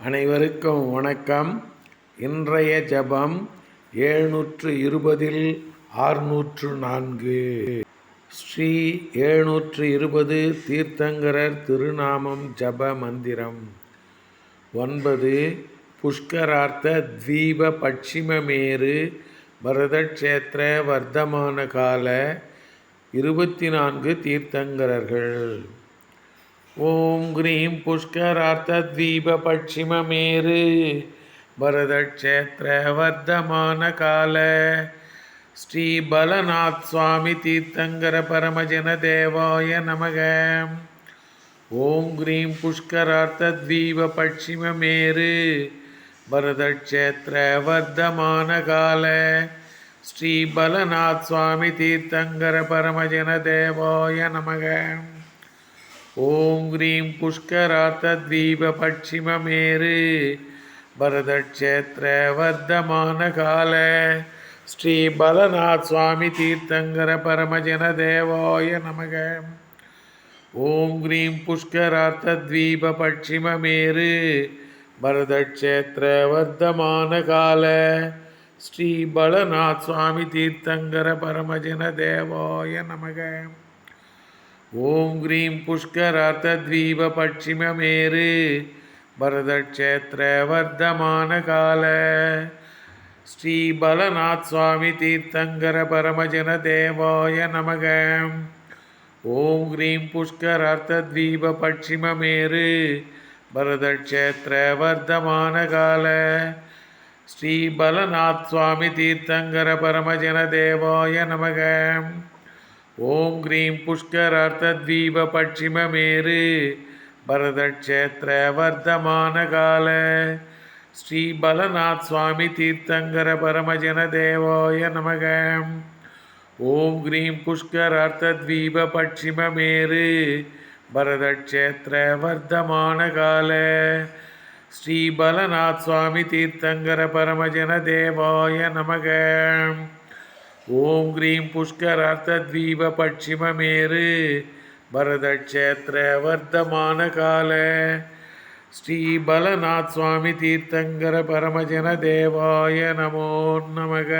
அனைவருக்கும் வணக்கம். இன்றைய ஜபம் எழுநூற்று இருபதில் ஆறுநூற்று நான்கு ஸ்ரீ ஏழ்நூற்று இருபது தீர்த்தங்கரர் திருநாமம் ஜப மந்திரம். ஒன்பது புஷ்கரார்த்த தீப பட்சிமமேரு பரதக்ஷேத்திர வர்த்தமான கால இருபத்தி நான்கு தீர்த்தங்கரர்கள். ஓம் கிரீம் புஷ்கரார்த்தத்வீப பட்சிமமேரு. பரதக்ஷேத்திர வர்த்தமான கால. ஸ்ரீ பலநாத் சுவாமி தீர்த்தங்கர பரமஜன தேவாய நமக. ஓம் கிரீம் புஷ்கரார்த்தத்வீப பட்சிமமேரு. பரதக்ஷேத்திர வர்த்தமான கால. ஸ்ரீ பலநாத் சுவாமி தீர்த்தங்கர பரமஜன தேவாய நமக. ஓம் கிரீம் புஷ்கரார்த்தத்வீப பட்சிமமேரு. பரதக்ஷேத்திர வர்த்தமான கால. ஸ்ரீ பலநாத் சுவாமி தீர்த்தங்கர பரமஜன தேவாய நமக. ஓம் கிரீம் புஷ்கரார்த்தத்வீப பட்சிமமேரு பரதக்ஷேத்திர வர்த்தமான கால ஸ்ரீ பலநாத் சுவாமி தீர்த்தங்கர பரமஜன தேவாய நமக. ஓம் கிரீம் புஷ்கரார்த்தத்வீப பட்சிமமேரு. பரதக்ஷேத்திர வர்த்தமான கால ஸ்ரீ பலநாத் சுவாமி தீர்த்தங்கர பரமஜன தேவாய நமக. ஓம் கிரீம் புஷ்கரார்த்தத்வீப பட்சிமமேரு. பரதக்ஷேத்திர வர்த்தமான கால ஸ்ரீ பலநாத் சுவாமி தீர்த்தங்கர பரமஜன தேவாய நமக. ஓம் கிரீம் புஷ்கரார்த்தத்வீப பட்சிமமேரு பரதக்ஷேத்திர வர்த்தமான கால. ஸ்ரீ பலநாத் சுவாமி தீர்த்தங்கர பரமஜன தேவாய நமோ நமக.